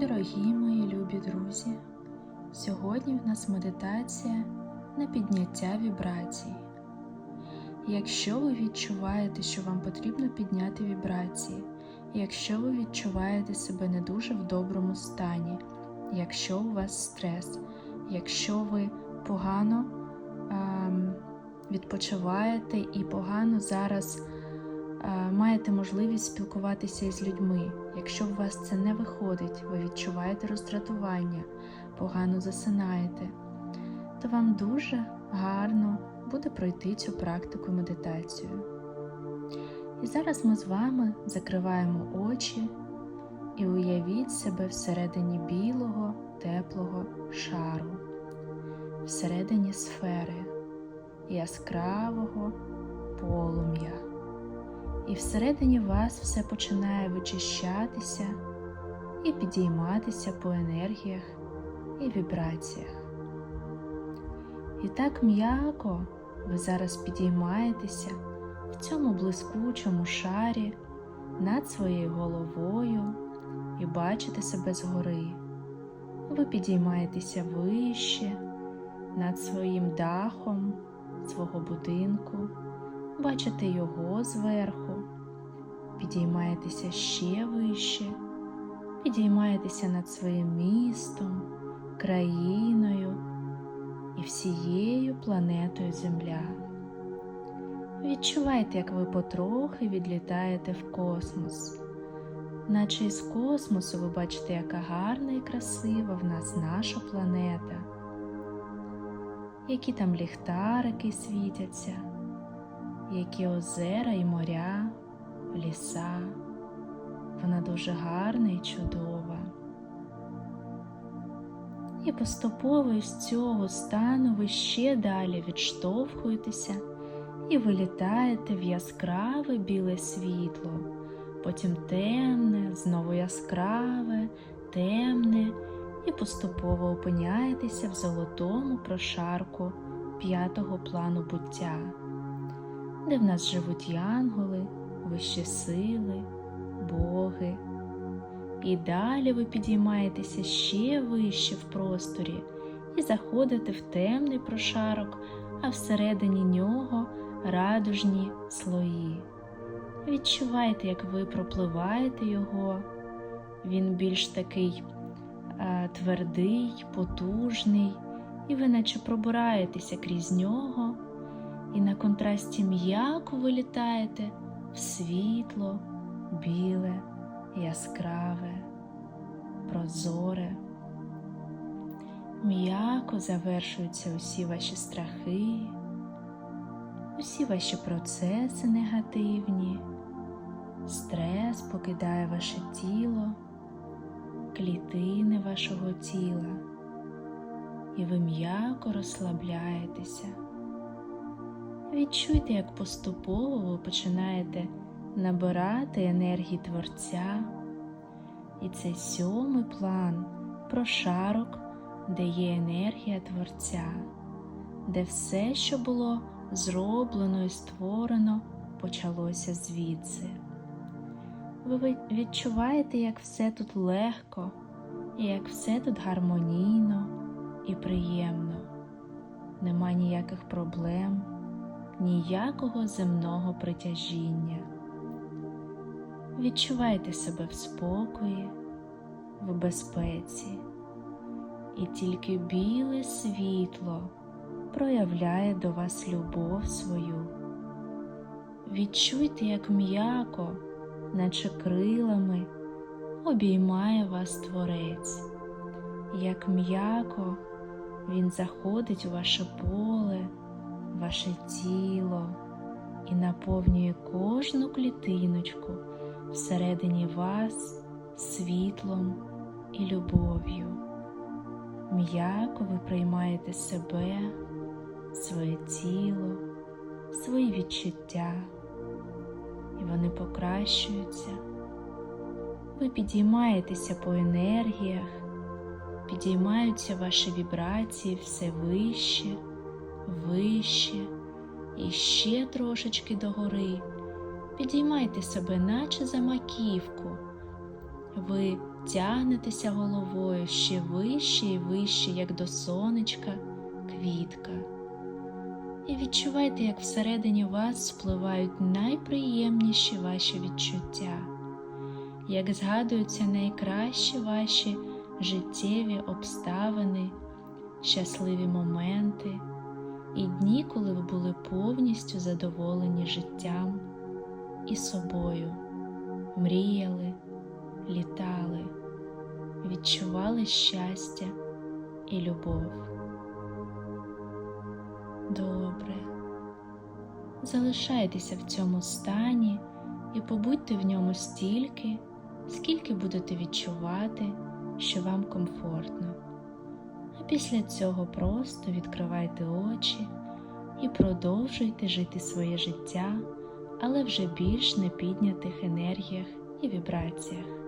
Дорогі мої любі друзі, сьогодні в нас медитація на підняття вібрацій. Якщо ви відчуваєте, що вам потрібно підняти вібрації, якщо ви відчуваєте себе не дуже в доброму стані, якщо у вас стрес, якщо ви погано ем, відпочиваєте і погано зараз маєте можливість спілкуватися із людьми. Якщо у вас це не виходить, ви відчуваєте роздратування, погано засинаєте, то вам дуже гарно буде пройти цю практику медитацію. І зараз ми з вами закриваємо очі і уявіть себе всередині білого, теплого шару, всередині сфери яскравого полум'я. І всередині вас все починає вичищатися і підійматися по енергіях і вібраціях. І так м'яко ви зараз підіймаєтеся в цьому блискучому шарі над своєю головою і бачите себе згори. Ви підіймаєтеся вище над своїм дахом свого будинку, бачите його зверху, підіймаєтеся ще вище, підіймаєтеся над своїм містом, країною і всією планетою Земля. Відчувайте, як ви потрохи відлітаєте в космос, наче із космосу ви бачите, яка гарна і красива в нас наша планета, які там ліхтарики світяться, які озера і моря, ліса. Вона дуже гарна і чудова. І поступово із цього стану ви ще далі відштовхуєтеся і вилітаєте в яскраве біле світло, потім темне, знову яскраве, темне, і поступово опиняєтеся в золотому прошарку п'ятого плану буття, де в нас живуть янголи, вищі сили, боги. І далі ви підіймаєтеся ще вище в просторі і заходите в темний прошарок, а всередині нього радужні слої. Відчувайте, як ви пропливаєте його, він більш такий е, твердий, потужний, і ви наче пробираєтеся крізь нього, і на контрасті м'яко вилітаєте світло, біле, яскраве, прозоре. М'яко завершуються усі ваші страхи, усі ваші процеси негативні, стрес покидає ваше тіло, клітини вашого тіла, і ви м'яко розслабляєтеся. Відчуйте, як поступово ви починаєте набирати енергії Творця, і цей сьомий план прошарок, де є енергія Творця, де все, що було зроблено і створено, почалося звідси. Ви відчуваєте, як все тут легко, і як все тут гармонійно і приємно, нема ніяких проблем, ніякого земного притяжіння. Відчувайте себе в спокої, в безпеці, і тільки біле світло проявляє до вас любов свою. Відчуйте, як м'яко, наче крилами, обіймає вас Творець, як м'яко Він заходить у ваше поле, ваше тіло і наповнює кожну клітиночку всередині вас світлом і любов'ю. М'яко ви приймаєте себе, своє тіло, свої відчуття, і вони покращуються. Ви підіймаєтеся по енергіях, підіймаються ваші вібрації все вище, вище і ще трошечки догори. Підіймайте себе, наче за маківку. Ви тягнетеся головою ще вище і вище, як до сонечка, квітка. І відчувайте, як всередині вас спливають найприємніші ваші відчуття, як згадуються найкращі ваші життєві обставини, щасливі моменти і дні, коли ви були повністю задоволені життям і собою, мріяли, літали, відчували щастя і любов. Добре. Залишайтеся в цьому стані і побудьте в ньому стільки, скільки будете відчувати, що вам комфортно. Після цього просто відкривайте очі і продовжуйте жити своє життя, але вже більш на піднятих енергіях і вібраціях.